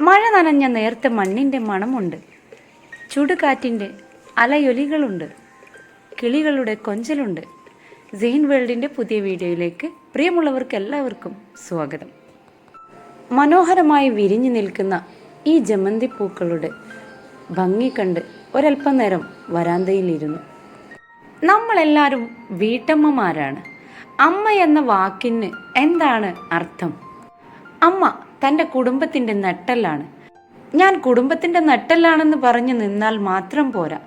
മഴ നനഞ്ഞ നേർത്ത മണ്ണിന്റെ മണമുണ്ട്. ചുടുകാറ്റിന്റെ അലയൊലികളുണ്ട്. കിളികളുടെ കൊഞ്ചലുണ്ട്. സെയിൻ വേൾഡിന്റെ പുതിയ വീഡിയോയിലേക്ക് പ്രിയമുള്ളവർക്ക് എല്ലാവർക്കും സ്വാഗതം. മനോഹരമായി വിരിഞ്ഞു നിൽക്കുന്ന ഈ ജമന്തി പൂക്കളുടെ ഭംഗി കണ്ട് ഒരല്പം നേരം വരാന്തയിലിരുന്നു. നമ്മളെല്ലാവരും വീട്ടമ്മമാരാണ്. അമ്മ എന്ന വാക്കിന് എന്താണ് അർത്ഥം? അമ്മ തന്റെ കുടുംബത്തിന്റെ നട്ടെല്ലാണ്. ഞാൻ കുടുംബത്തിന്റെ നട്ടെല്ലാണെന്ന് പറഞ്ഞു നിന്നാൽ മാത്രം പോരാ.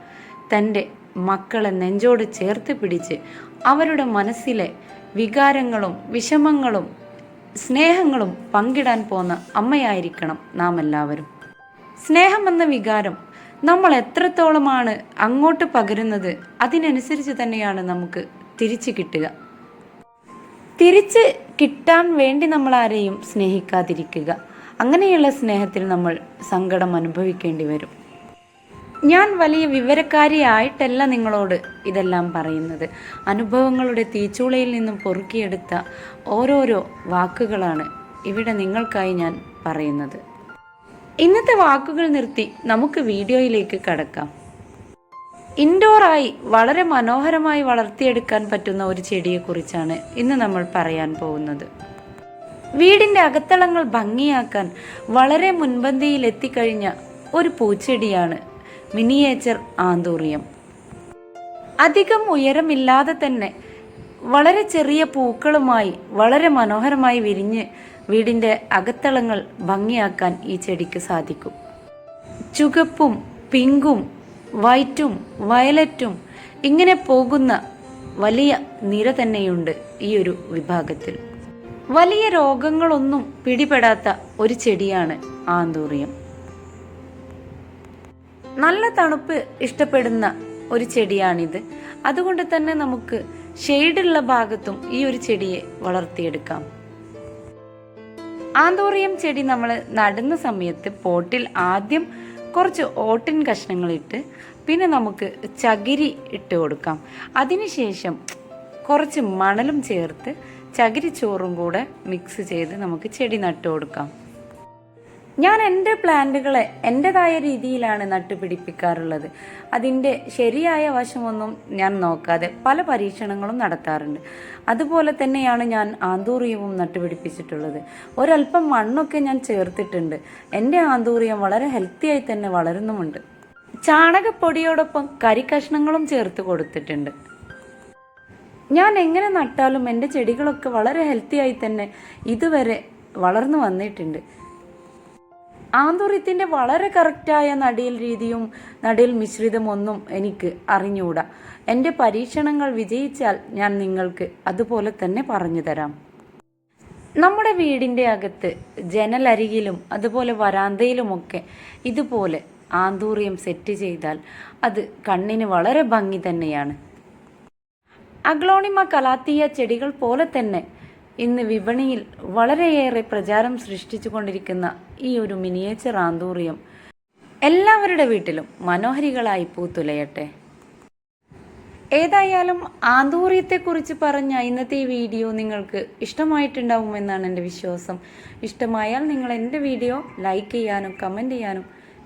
തന്റെ മക്കളെ നെഞ്ചോട് ചേർത്ത് പിടിച്ച് അവരുടെ മനസ്സിലെ വികാരങ്ങളും വിഷമങ്ങളും സ്നേഹങ്ങളും പങ്കിടാൻ പോന്ന അമ്മയായിരിക്കണം നാം എല്ലാവരും സ്നേഹമെന്ന വികാരം നമ്മൾ എത്രത്തോളമാണ് അങ്ങോട്ട് പകരുന്നത് അതിനനുസരിച്ച് തന്നെയാണ് നമുക്ക് തിരിച്ചു കിട്ടുക. തിരിച്ച് കിട്ടാൻ വേണ്ടി നമ്മൾ ആരെയും സ്നേഹിക്കാതിരിക്കുക. അങ്ങനെയുള്ള സ്നേഹത്തിൽ നമ്മൾ സങ്കടം അനുഭവിക്കേണ്ടി വരും. ഞാൻ വലിയ വിവരക്കാരിയായിട്ടല്ല നിങ്ങളോട് ഇതെല്ലാം പറയുന്നത്. അനുഭവങ്ങളുടെ തീച്ചൂളയിൽ നിന്നും പൊറുക്കിയെടുത്ത ഓരോരോ വാക്കുകളാണ് ഇവിടെ നിങ്ങൾക്കായി ഞാൻ പറയുന്നത്. ഇന്നത്തെ വാക്കുകൾ നിർത്തി നമുക്ക് വീഡിയോയിലേക്ക് കടക്കാം. ഇൻഡോറായി വളരെ മനോഹരമായി വളർത്തിയെടുക്കാൻ പറ്റുന്ന ഒരു ചെടിയെക്കുറിച്ചാണ് ഇന്ന് നമ്മൾ പറയാൻ പോകുന്നത്. വീടിന്റെ അകത്തളങ്ങൾ ഭംഗിയാക്കാൻ വളരെ മുൻപന്തിയിൽ എത്തിക്കഴിഞ്ഞ ഒരു പൂച്ചെടിയാണ് മിനിയേച്ചർ ആന്തൂറിയം. അധികം ഉയരമില്ലാതെ തന്നെ വളരെ ചെറിയ പൂക്കളുമായി വളരെ മനോഹരമായി വിരിഞ്ഞ് വീടിന്റെ അകത്തളങ്ങൾ ഭംഗിയാക്കാൻ ഈ ചെടിക്ക് സാധിക്കും. ചുകപ്പും പിങ്കും വൈറ്റും വയലറ്റും ഇങ്ങനെ പോകുന്ന വലിയ നിര തന്നെയുണ്ട് ഈ ഒരു വിഭാഗത്തിൽ. വലിയ രോഗങ്ങളൊന്നും പിടിപെടാത്ത ഒരു ചെടിയാണ് ആന്തൂറിയം. നല്ല തണുപ്പ് ഇഷ്ടപ്പെടുന്ന ഒരു ചെടിയാണിത്. അതുകൊണ്ട് തന്നെ നമുക്ക് ഷെയ്ഡുള്ള ഭാഗത്തും ഈ ഒരു ചെടിയെ വളർത്തിയെടുക്കാം. ആന്തോറിയം ചെടി നമ്മൾ നടുന്ന സമയത്ത് പോട്ടിൽ ആദ്യം കുറച്ച് ഓട്ടിൻ കഷ്ണങ്ങളിട്ട് പിന്നെ നമുക്ക് ചകിരി ഇട്ട് കൊടുക്കാം. അതിനുശേഷം കുറച്ച് മണലും ചേർത്ത് ചകിരിച്ചോറും കൂടെ മിക്സ് ചെയ്ത് നമുക്ക് ചെടി നട്ടു കൊടുക്കാം. ഞാൻ എന്റെ പ്ലാന്റുകളെ എന്റെതായ രീതിയിലാണ് നട്ടുപിടിപ്പിക്കാറുള്ളത്. അതിന്റെ ശരിയായ വശമൊന്നും ഞാൻ നോക്കാതെ പല പരീക്ഷണങ്ങളും നടത്താറുണ്ട്. അതുപോലെ തന്നെയാണ് ഞാൻ ആന്തൂറിയവും നട്ടുപിടിപ്പിച്ചിട്ടുള്ളത്. ഒരല്പം മണ്ണൊക്കെ ഞാൻ ചേർത്തിട്ടുണ്ട്. എന്റെ ആന്തൂറിയം വളരെ ഹെൽത്തിയായി തന്നെ വളരുന്നുമുണ്ട്. ചാണകപ്പൊടിയോടൊപ്പം കരിക്കഷ്ണങ്ങളും ചേർത്ത് കൊടുത്തിട്ടുണ്ട്. ഞാൻ എങ്ങനെ നട്ടാലും എന്റെ ചെടികളൊക്കെ വളരെ ഹെൽത്തിയായി തന്നെ ഇതുവരെ വളർന്നു വന്നിട്ടുണ്ട്. ആന്തൂര്യത്തിന്റെ വളരെ കറക്റ്റായ നടിയൽ രീതിയും നടിയൽ മിശ്രിതമൊന്നും എനിക്ക് അറിഞ്ഞുകൂടാ എന്റെ പരീക്ഷണങ്ങൾ വിജയിച്ചാൽ ഞാൻ നിങ്ങൾക്ക് അതുപോലെ തന്നെ പറഞ്ഞു തരാം. നമ്മുടെ വീടിന്റെ അകത്ത് ജനലരികിലും അതുപോലെ വരാന്തയിലുമൊക്കെ ഇതുപോലെ ആന്തൂറിയം സെറ്റ് ചെയ്താൽ അത് കണ്ണിന് വളരെ ഭംഗി തന്നെയാണ്. അഗ്ലോണിമ കലാത്തിയ ചെടികൾ പോലെ തന്നെ ഇന്ന് വിപണിയിൽ വളരെയേറെ പ്രചാരം സൃഷ്ടിച്ചുകൊണ്ടിരിക്കുന്ന ഈ ഒരു മിനിയേച്ചർ ആന്തൂറിയം എല്ലാവരുടെ വീട്ടിലും മനോഹരികളായി പൂത്തുലയട്ടെ. ഏതായാലും ആന്തൂറിയത്തെക്കുറിച്ച് പറഞ്ഞ ഇന്നത്തെ ഈ വീഡിയോ നിങ്ങൾക്ക് ഇഷ്ടമായിട്ടുണ്ടാവുമെന്നാണ് എന്റെ വിശ്വാസം. ഇഷ്ടമായാൽ നിങ്ങൾ എന്റെ വീഡിയോ ലൈക്ക് ചെയ്യാനും കമന്റ് ചെയ്യാനും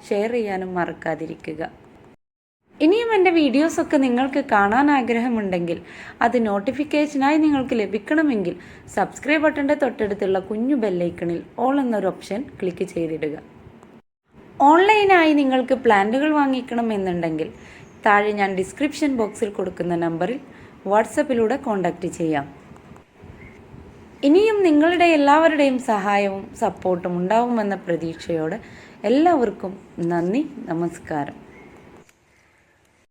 ഷെയർ ചെയ്യാനും മറക്കാതിരിക്കുക. ഇനിയും എന്റെ വീഡിയോസൊക്കെ നിങ്ങൾക്ക് കാണാൻ ആഗ്രഹമുണ്ടെങ്കിൽ അത് നോട്ടിഫിക്കേഷനായി നിങ്ങൾക്ക് ലഭിക്കണമെങ്കിൽ സബ്സ്ക്രൈബ് ബട്ടന്റെ തൊട്ടടുത്തുള്ള കുഞ്ഞു ബെല്ലൈക്കണിൽ ഓൾ എന്നൊരു ഓപ്ഷൻ ക്ലിക്ക് ചെയ്തിടുക. ഓൺലൈനായി നിങ്ങൾക്ക് പ്ലാന്റുകൾ വാങ്ങിക്കണം എന്നുണ്ടെങ്കിൽ താഴെ ഞാൻ ഡിസ്ക്രിപ്ഷൻ ബോക്സിൽ കൊടുക്കുന്ന നമ്പറിൽ വാട്സപ്പിലൂടെ കോൺടാക്റ്റ് ചെയ്യാം. ഇനിയും നിങ്ങളുടെ എല്ലാവരുടെയും സഹായവും സപ്പോർട്ടും ഉണ്ടാവുമെന്ന പ്രതീക്ഷയോടെ എല്ലാവർക്കും നന്ദി നമസ്കാരം.